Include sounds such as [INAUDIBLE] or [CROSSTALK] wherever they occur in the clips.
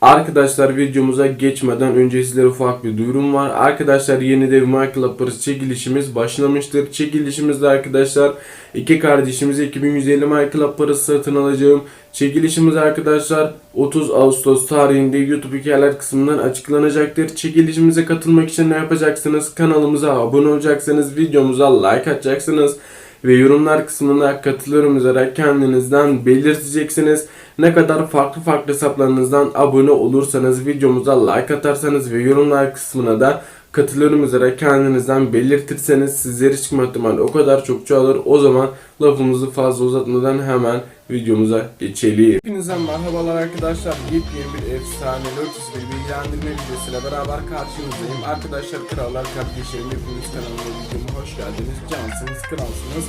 Arkadaşlar videomuza geçmeden önce sizlere ufak bir duyurum var. Arkadaşlar yeni dev Michael Uppers çekilişimiz başlamıştır. Çekilişimizde arkadaşlar iki kardeşimize 2150 Michael Uppers satın alacağım. Çekilişimiz arkadaşlar 30 Ağustos tarihinde YouTube hikayeler kısmından açıklanacaktır. Çekilişimize katılmak için ne yapacaksınız? Kanalımıza abone olacaksınız. Videomuza like atacaksınız ve yorumlar kısmına katılıyorum yazarak kendinizden belirteceksiniz. Ne kadar farklı farklı hesaplarınızdan abone olursanız videomuza like atarsanız ve yorumlar kısmına da katılıyorum yazarak kendinizden belirtirseniz sizleri çıkma ihtimali o kadar çok çoğalır. O zaman lafımızı fazla uzatmadan hemen videomuza geçelim. Hepinize merhabalar arkadaşlar. Yepyeni bir efsane Lotus bir bilgilendirme videosuyla beraber karşınızdayım. Arkadaşlar krallar kardeşlerim hepiniz kanalıma videoma hoş geldiniz. Cansınız, kralsınız.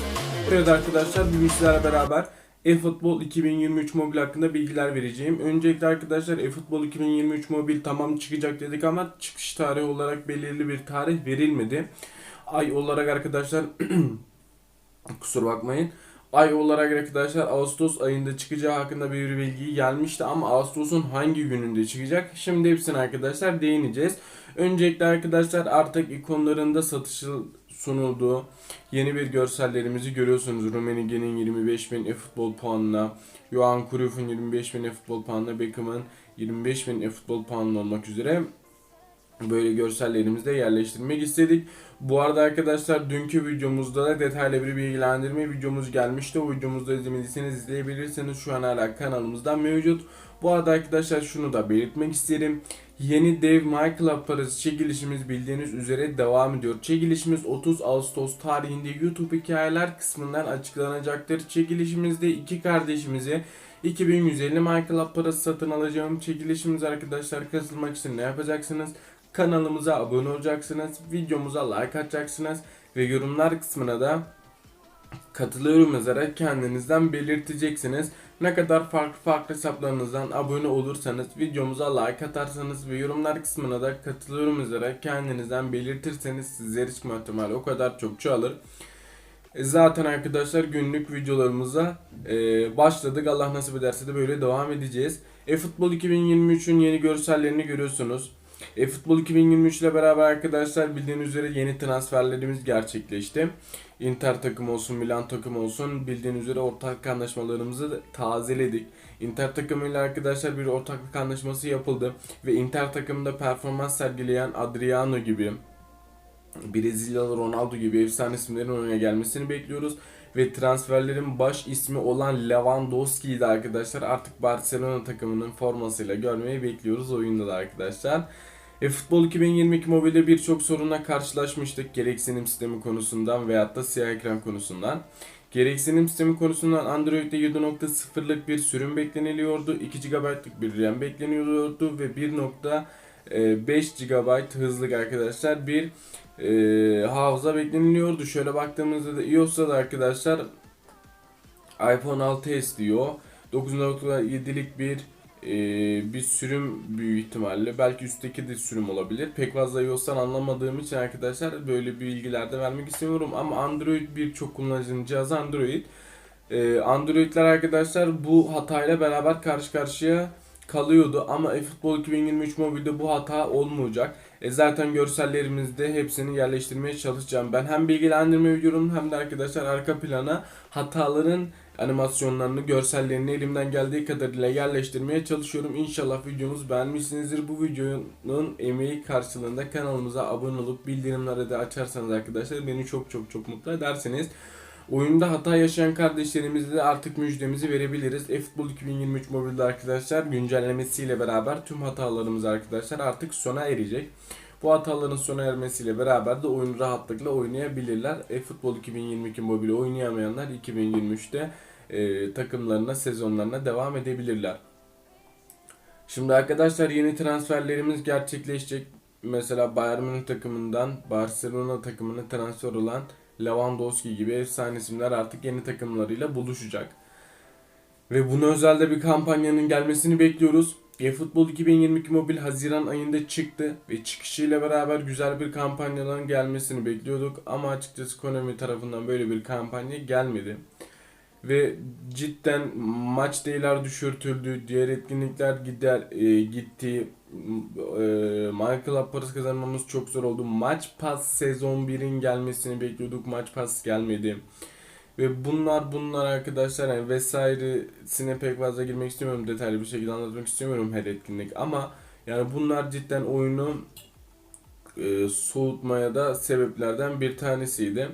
Burada arkadaşlar bugün sizlerle beraber eFootball 2023 mobil hakkında bilgiler vereceğim. Öncelikle arkadaşlar eFootball 2023 mobil tamam çıkacak dedik ama çıkış tarihi olarak belirli bir tarih verilmedi. Ay olarak arkadaşlar [CLEARS THROAT] kusura bakmayın. Ay olarak arkadaşlar Ağustos ayında çıkacağı hakkında bir bilgi gelmişti ama Ağustos'un hangi gününde çıkacak? Şimdi hepsine arkadaşlar değineceğiz. Öncelikle arkadaşlar artık ikonlarında satışı sunulduğu yeni bir görsellerimizi görüyorsunuz. Rummenigge'nin 25.000 e-futbol puanına, Johan Cruyff'un 25.000 e-futbol puanına, Beckham'ın 25.000 e-futbol puanına olmak üzere böyle görsellerimizi de yerleştirmek istedik. Bu arada arkadaşlar dünkü videomuzda da detaylı bir bilgilendirme videomuz gelmişti. O videomuzda izlemediyseniz izleyebilirsiniz. Şu an hala kanalımızda mevcut. Bu arada arkadaşlar şunu da belirtmek isterim. Yeni dev MyClub parası çekilişimiz bildiğiniz üzere devam ediyor. Çekilişimiz 30 Ağustos tarihinde YouTube hikayeler kısmından açıklanacaktır. Çekilişimizde iki kardeşimize 2150 MyClub parası satın alacağım. Çekilişimiz arkadaşlar katılmak için ne yapacaksınız? Kanalımıza abone olacaksınız, videomuza like atacaksınız ve yorumlar kısmına da katılıyorum yazarak kendinizden belirteceksiniz. Ne kadar farklı farklı hesaplarınızdan abone olursanız, videomuza like atarsanız ve yorumlar kısmına da katılıyorum yazarak kendinizden belirtirseniz sizleri çıkma ihtimali o kadar çok çoğalır. E, Zaten arkadaşlar günlük videolarımıza e, başladık. Allah nasip ederse de böyle devam edeceğiz. E-Futbol 2023'ün yeni görsellerini görüyorsunuz. E-Futbol 2023 ile beraber arkadaşlar bildiğiniz üzere yeni transferlerimiz gerçekleşti. Inter takım olsun, Milan takım olsun bildiğiniz üzere ortaklık anlaşmalarımızı tazeledik. Inter takımıyla arkadaşlar bir ortaklık anlaşması yapıldı ve Inter takımında performans sergileyen Adriano gibi Brezilyalı Ronaldo gibi efsane isimlerin oyuna gelmesini bekliyoruz. Ve transferlerin baş ismi olan Lewandowski'yi de arkadaşlar artık Barcelona takımının formasıyla görmeyi bekliyoruz oyunda da arkadaşlar. E, Futbol 2022 mobilde birçok sorunla karşılaşmıştık gereksinim sistemi konusundan veyahut da siyah ekran konusundan. Gereksinim sistemi konusundan Android'de 7.0'lık bir sürüm bekleniliyordu. 2 GB'lık bir RAM bekleniyordu ve 1.5 GB hızlık arkadaşlar bir e, hafıza bekleniliyordu. Şöyle baktığımızda da iOS'ta da arkadaşlar iPhone 6s diyor. 9.7'lik bir e, bir sürüm büyük ihtimalle. Belki üstteki de sürüm olabilir. Pek fazla iOS'tan anlamadığım için arkadaşlar böyle bilgiler de vermek istemiyorum. Ama Android birçok kullanıcının cihazı Android. E, Android'ler arkadaşlar bu hatayla beraber karşı karşıya kalıyordu ama eFootball 2023 mobilde bu hata olmayacak. E zaten görsellerimizde hepsini yerleştirmeye çalışacağım. Ben hem bilgilendirme videonun hem de arkadaşlar arka plana hataların animasyonlarını, görsellerini elimden geldiği kadarıyla yerleştirmeye çalışıyorum. İnşallah videomuzu beğenmişsinizdir. Bu videonun emeği karşılığında kanalımıza abone olup bildirimleri de açarsanız arkadaşlar beni çok çok çok mutlu edersiniz. Oyunda hata yaşayan kardeşlerimize de artık müjdemizi verebiliriz. eFootball 2023 mobilde arkadaşlar güncellemesiyle beraber tüm hatalarımız arkadaşlar artık sona erecek. Bu hataların sona ermesiyle beraber de oyunu rahatlıkla oynayabilirler. eFootball 2022 mobili oynayamayanlar 2023'te e, takımlarına, sezonlarına devam edebilirler. Şimdi arkadaşlar yeni transferlerimiz gerçekleşecek. Mesela Bayern Münih takımından Barcelona takımına transfer olan Lewandowski gibi efsane isimler artık yeni takımlarıyla buluşacak. Ve buna özelde bir kampanyanın gelmesini bekliyoruz. eFootball 2022 mobil Haziran ayında çıktı ve çıkışıyla beraber güzel bir kampanyaların gelmesini bekliyorduk ama açıkçası Konami tarafından böyle bir kampanya gelmedi. ve cidden maç değerler düşürtüldü, diğer etkinlikler gider e, gitti. E, Michael parası kazanmamız çok zor oldu. Maç pas sezon 1'in gelmesini bekliyorduk. Maç pas gelmedi. Ve bunlar bunlar arkadaşlar yani vesairesine pek fazla girmek istemiyorum. Detaylı bir şekilde anlatmak istemiyorum her etkinlik ama yani bunlar cidden oyunu e, soğutmaya da sebeplerden bir tanesiydi.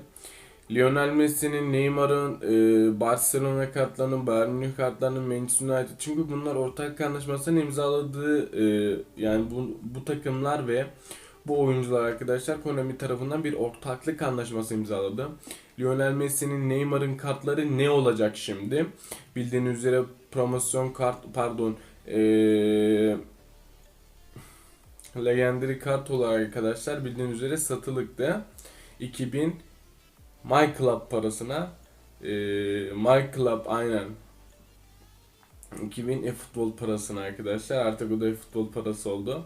Lionel Messi'nin, Neymar'ın, e, Barcelona kartlarının, Bayern Münih kartlarının, Manchester United çünkü bunlar ortak anlaşmasını imzaladığı e, yani bu, bu takımlar ve bu oyuncular arkadaşlar Konami tarafından bir ortaklık anlaşması imzaladı. Lionel Messi'nin, Neymar'ın kartları ne olacak şimdi? Bildiğiniz üzere promosyon kart pardon eee Legendary kart olarak arkadaşlar bildiğiniz üzere satılıktı. 2000 My Club parasına e, My Club aynen 2000 e-futbol parasına arkadaşlar artık o da e-futbol parası oldu.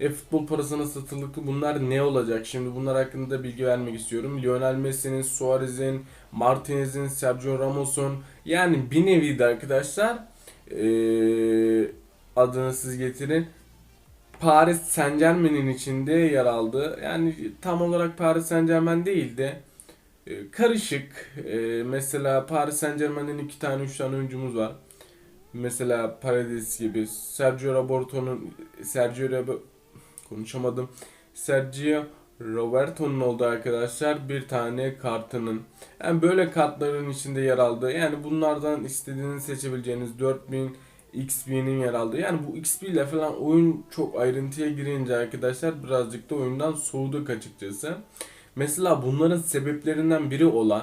E-futbol parasına satılıklı bunlar ne olacak? Şimdi bunlar hakkında bilgi vermek istiyorum. Lionel Messi'nin, Suarez'in, Martinez'in, Sergio Ramos'un yani bir nevi de arkadaşlar e, adını siz getirin. Paris Saint Germain'in içinde yer aldı. Yani tam olarak Paris Saint Germain değildi. E, karışık. E, mesela Paris Saint Germain'in iki tane üç tane oyuncumuz var. Mesela Paredes gibi. Sergio Roberto'nun Sergio Roberto konuşamadım. Sergio Roberto'nun olduğu arkadaşlar bir tane kartının. Yani böyle kartların içinde yer aldı. Yani bunlardan istediğiniz seçebileceğiniz 4000 XP'nin yer aldığı. Yani bu XP ile falan oyun çok ayrıntıya girince arkadaşlar birazcık da oyundan soğuduk açıkçası. Mesela bunların sebeplerinden biri olan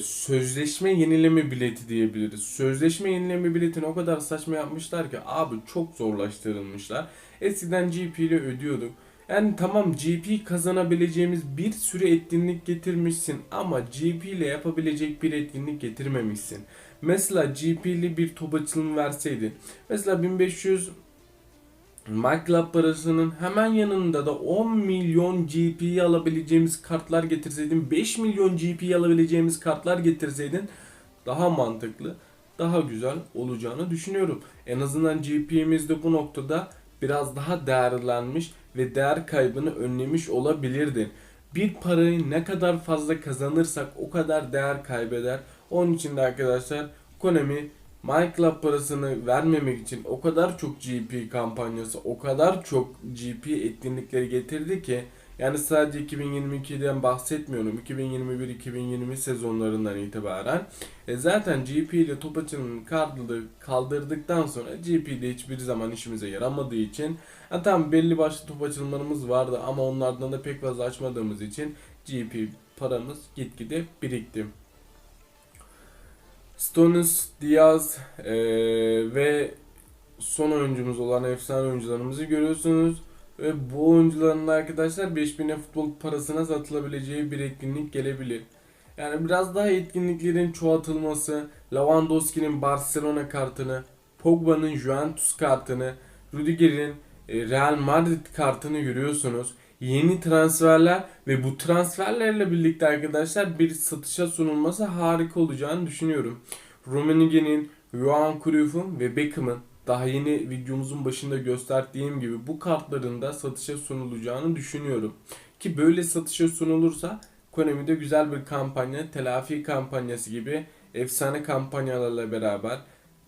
sözleşme yenileme bileti diyebiliriz. Sözleşme yenileme biletini o kadar saçma yapmışlar ki abi çok zorlaştırılmışlar. Eskiden GP ile ödüyorduk. Yani tamam GP kazanabileceğimiz bir sürü etkinlik getirmişsin ama GP ile yapabilecek bir etkinlik getirmemişsin. Mesela GP'li bir top açılımı verseydin. Mesela 1500 MyClub parasının hemen yanında da 10 milyon GP'yi alabileceğimiz kartlar getirseydin, 5 milyon GP'yi alabileceğimiz kartlar getirseydin daha mantıklı, daha güzel olacağını düşünüyorum. En azından GP'miz de bu noktada biraz daha değerlenmiş ve değer kaybını önlemiş olabilirdin. Bir parayı ne kadar fazla kazanırsak o kadar değer kaybeder. Onun için de arkadaşlar Konami MyClub parasını vermemek için o kadar çok GP kampanyası, o kadar çok GP etkinlikleri getirdi ki yani sadece 2022'den bahsetmiyorum. 2021-2020 sezonlarından itibaren. E zaten GP ile top açılımını kaldırdıktan sonra GP de hiçbir zaman işimize yaramadığı için ha, tamam belli başlı top açılımlarımız vardı ama onlardan da pek fazla açmadığımız için GP paramız gitgide birikti. Stones, Diaz e, ve son oyuncumuz olan efsane oyuncularımızı görüyorsunuz. Ve bu oyuncuların da arkadaşlar 5000'e futbol parasına satılabileceği bir etkinlik gelebilir. Yani biraz daha etkinliklerin çoğaltılması, Lewandowski'nin Barcelona kartını, Pogba'nın Juventus kartını, Rüdiger'in e, Real Madrid kartını görüyorsunuz. Yeni transferler ve bu transferlerle birlikte arkadaşlar bir satışa sunulması harika olacağını düşünüyorum. Rummenigge'nin, Johan Cruyff'un ve Beckham'ın daha yeni videomuzun başında gösterdiğim gibi bu kartların da satışa sunulacağını düşünüyorum. Ki böyle satışa sunulursa Konami'de güzel bir kampanya, telafi kampanyası gibi efsane kampanyalarla beraber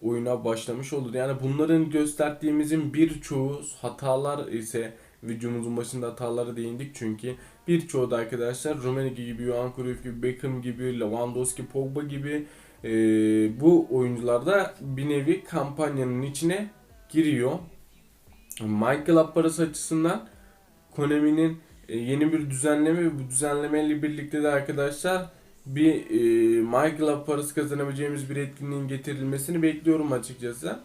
oyuna başlamış olur. Yani bunların gösterdiğimizin birçoğu hatalar ise videomuzun başında hatalara değindik çünkü birçoğu da arkadaşlar Rummenigge gibi, Johan Cruyff gibi, Beckham gibi, Lewandowski, Pogba gibi e, bu oyuncular da bir nevi kampanyanın içine giriyor. Michael parası açısından Konami'nin e, yeni bir düzenleme ve bu düzenlemeyle birlikte de arkadaşlar bir e, Michael parası kazanabileceğimiz bir etkinliğin getirilmesini bekliyorum açıkçası.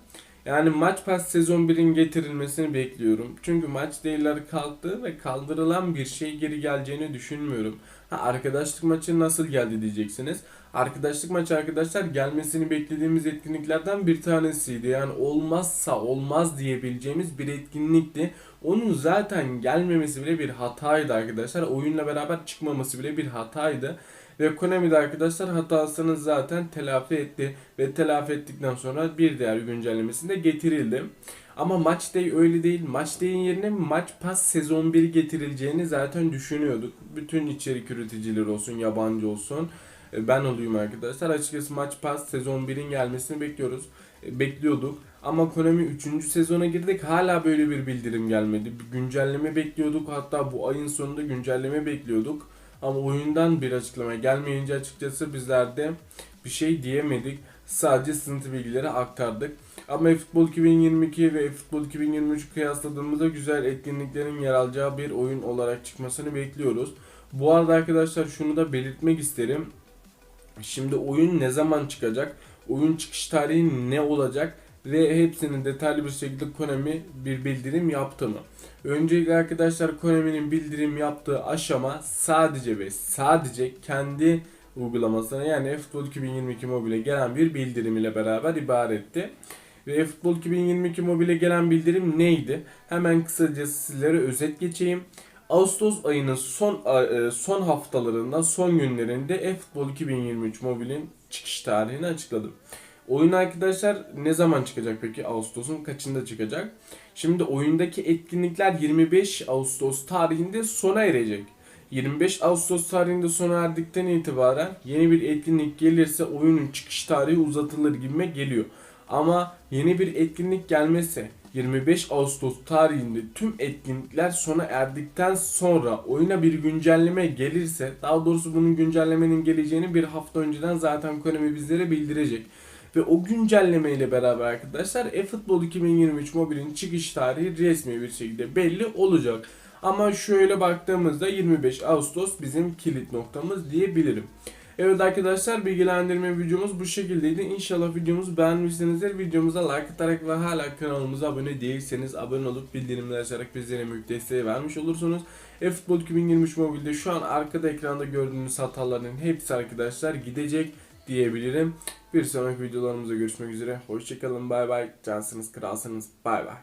Yani maç pas sezon 1'in getirilmesini bekliyorum. Çünkü maç değerleri kalktı ve kaldırılan bir şey geri geleceğini düşünmüyorum. Ha, arkadaşlık maçı nasıl geldi diyeceksiniz. Arkadaşlık maçı arkadaşlar gelmesini beklediğimiz etkinliklerden bir tanesiydi. Yani olmazsa olmaz diyebileceğimiz bir etkinlikti. Onun zaten gelmemesi bile bir hataydı arkadaşlar. Oyunla beraber çıkmaması bile bir hataydı. Ve Konami de arkadaşlar hatasını zaten telafi etti. Ve telafi ettikten sonra bir diğer güncellemesinde getirildi. Ama Match Day öyle değil. Match Day'in yerine Match Pass sezon 1 getirileceğini zaten düşünüyorduk. Bütün içerik üreticileri olsun, yabancı olsun. E, Ben olayım arkadaşlar. Açıkçası Match Pass sezon 1'in gelmesini bekliyoruz. E, Bekliyorduk. Ama Konami 3. sezona girdik. Hala böyle bir bildirim gelmedi. Bir güncelleme bekliyorduk. Hatta bu ayın sonunda güncelleme bekliyorduk. Ama oyundan bir açıklama gelmeyince açıkçası bizler de bir şey diyemedik. Sadece sınıf bilgileri aktardık. Ama eFootball 2022 ve eFootball 2023 kıyasladığımızda güzel etkinliklerin yer alacağı bir oyun olarak çıkmasını bekliyoruz. Bu arada arkadaşlar şunu da belirtmek isterim. Şimdi oyun ne zaman çıkacak? Oyun çıkış tarihi ne olacak? Ve hepsinin detaylı bir şekilde Konami bir bildirim yaptı mı? Öncelikle arkadaşlar Konami'nin bildirim yaptığı aşama sadece ve sadece kendi uygulamasına yani eFootball 2022 mobile gelen bir bildirim ile beraber ibaretti. Ve eFootball 2022 mobile gelen bildirim neydi? Hemen kısaca sizlere özet geçeyim. Ağustos ayının son e, son haftalarında, son günlerinde eFootball 2023 mobilin çıkış tarihini açıkladım. Oyun arkadaşlar ne zaman çıkacak peki? Ağustos'un kaçında çıkacak? Şimdi oyundaki etkinlikler 25 Ağustos tarihinde sona erecek. 25 Ağustos tarihinde sona erdikten itibaren yeni bir etkinlik gelirse oyunun çıkış tarihi uzatılır gibime geliyor. Ama yeni bir etkinlik gelmezse 25 Ağustos tarihinde tüm etkinlikler sona erdikten sonra oyuna bir güncelleme gelirse daha doğrusu bunun güncellemenin geleceğini bir hafta önceden zaten Konami bizlere bildirecek. Ve o güncelleme ile beraber arkadaşlar eFootball 2023 mobilin çıkış tarihi resmi bir şekilde belli olacak. Ama şöyle baktığımızda 25 Ağustos bizim kilit noktamız diyebilirim. Evet arkadaşlar bilgilendirme videomuz bu şekildeydi. İnşallah videomuzu beğenmişsinizdir. Videomuza like atarak ve hala kanalımıza abone değilseniz abone olup bildirimleri açarak bizlere büyük desteği vermiş olursunuz. eFootball 2023 mobilde şu an arkada ekranda gördüğünüz hataların hepsi arkadaşlar gidecek diyebilirim. Bir sonraki videolarımızda görüşmek üzere. Hoşçakalın bay bay. Cansınız kralsınız bay bay.